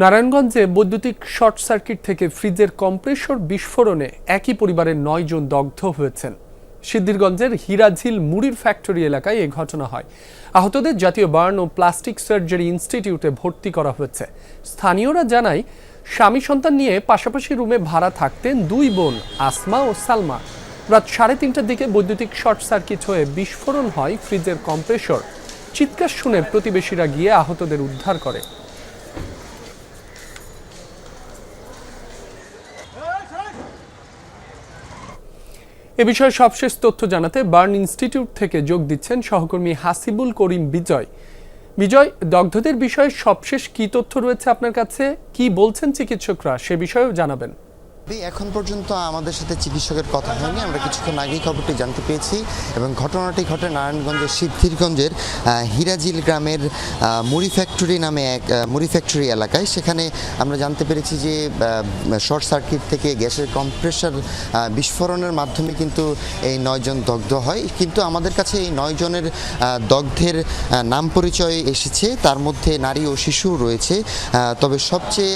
নারায়ণগঞ্জে বৈদ্যুতিক short circuit থেকে ফ্রিজের কম্প্রেসর বিস্ফোরণে একই পরিবারের নয় জন দগ্ধ হয়েছেন। সিদ্ধিরগঞ্জের হীরাঝিল মুড়ির ফ্যাক্টরি এলাকায় এ ঘটনা হয়। আহতদের জাতীয় বার্ন ও প্লাস্টিক সার্জারি ইনস্টিটিউটে ভর্তি করা হয়েছে। স্থানীয়রা জানায়, স্বামী সন্তান নিয়ে পাশাপাশি রুমে ভাড়া থাকতেন দুই বোন আসমা ও সালমা। রাত সাড়ে তিনটার দিকে বৈদ্যুতিক শর্ট সার্কিট হয়ে বিস্ফোরণ হয় ফ্রিজের কম্প্রেসর। চিৎকার শুনে প্রতিবেশীরা গিয়ে আহতদের উদ্ধার করে। এ বিষয়ে সবশেষ তথ্য জানাতে বার্ন ইনস্টিটিউট থেকে যোগ দিচ্ছেন সহকর্মী হাসিবুল করিম বিজয়। বিজয়, দগ্ধদের বিষয়ে সবশেষ কি তথ্য রয়েছে আপনার কাছে? কি বলছেন চিকিৎসকরা? সে বিষয়েও জানাবেন। এখন পর্যন্ত আমাদের সাথে চিকিৎসকের কথা হয়নি। আমরা কিছুক্ষণ আগেই খবরটি জানতে পেরেছি এবং ঘটনাটি ঘটে নারায়ণগঞ্জের সিদ্ধিরগঞ্জের হিরাজিল গ্রামের মুড়ি ফ্যাক্টরি নামে এক মুড়ি ফ্যাক্টরি এলাকায়। সেখানে আমরা জানতে পেরেছি যে শর্ট সার্কিট থেকে গ্যাসের কম্প্রেসার বিস্ফোরণের মাধ্যমে কিন্তু এই নয়জন দগ্ধ হয়। কিন্তু আমাদের কাছে এই নয়জনের দগ্ধের নাম পরিচয় এসেছে। তার মধ্যে নারী ও শিশু রয়েছে। তবে সবচেয়ে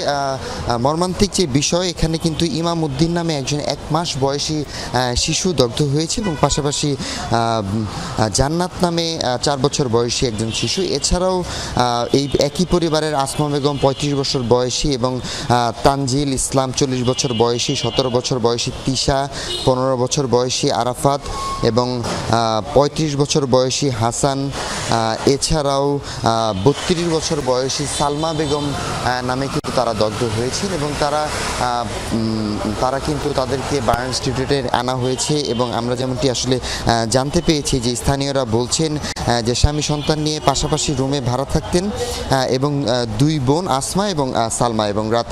মর্মান্তিক যে বিষয়, এখানে কিন্তু ইমাম উদ্দিন নামে একজন এক মাস বয়সী শিশু দগ্ধ হয়েছে এবং পাশাপাশি জান্নাত নামে চার বছর বয়সী একজন শিশু। এছাড়াও এই একই পরিবারের আসমা বেগম পঁয়ত্রিশ বছর বয়সী এবং তানজিল ইসলাম চল্লিশ বছর বয়সী, সতেরো বছর বয়সী তিশা পনেরো বছর বয়সী আরাফাত এবং পঁয়ত্রিশ বছর বয়সী হাসান। এছাড়াও বত্রিশ বছর বয়সী সালমা বেগম নামে তারা দগ্ধ হয়েছেন এবং তারা তারা কিন্তু তাদেরকে বার্ন ইনস্টিটিউটে আনা হয়েছে এবং আমরা যেমনটি আসলে জানতে পেরেছি যে স্থানীয়রা বলছেন যে স্বামী সন্তান নিয়ে পাশাপাশি রুমে ভাড়া থাকতেন এবং দুই বোন আসমা এবং সালমা এবং রাত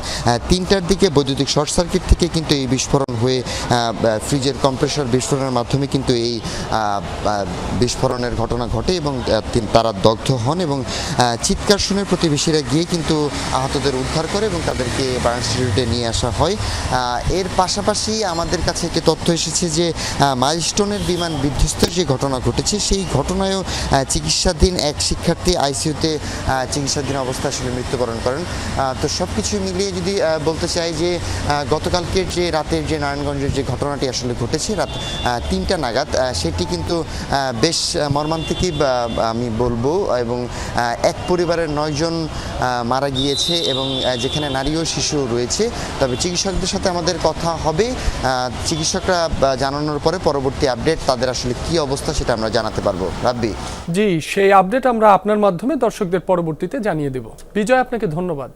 তিনটার দিকে বৈদ্যুতিক শর্ট সার্কিট থেকে কিন্তু এই বিস্ফোরণ হয়ে ফ্রিজের কম্প্রেসর বিস্ফোরণের মাধ্যমে কিন্তু এই বিস্ফোরণের ঘটনা ঘটে এবং তারা দগ্ধ হন এবং চিৎকার শুনে প্রতিবেশীরা গিয়ে কিন্তু আহতদের উদ্ধার করে এবং তাদেরকে বার্ন ইনস্টিটিউটে নিয়ে আসা হয়। এর পাশাপাশি আমাদের কাছে একটি তথ্য এসেছে যে মাইলস্টোনের বিমান বিধ্বস্তের যে ঘটনা ঘটেছে, সেই ঘটনায়ও চিকিৎসাধীন এক শিক্ষার্থী আইসিইউতে চিকিৎসাধীন অবস্থায় আসলে মৃত্যুবরণ করেন। তো সব কিছু মিলিয়ে যদি বলতে চাই যে গতকালকের যে রাতের যে নারায়ণগঞ্জের যে ঘটনাটি আসলে ঘটেছে, রাত তিনটা নাগাদ সেটি কিন্তু বেশ মর্মান্তিকই আমি বলব, এবং এক পরিবারের নয়জন মারা গিয়েছে এবং যেখানে নারী ও শিশু রয়েছে। তবে চিকিৎসকদের সাথে আমাদের কথা হবে। চিকিৎসকরা জানানোর পরে পরবর্তী আপডেট তাদের আসলে কি অবস্থা সেটা আমরা জানাতে পারব। রাব্বি? জি, সেই আপডেট আমরা আপনার মাধ্যমে দর্শকদের পরবর্তীতে জানিয়ে দেব। বিজয়, আপনাকে ধন্যবাদ।